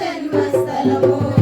జన్మస్థలము.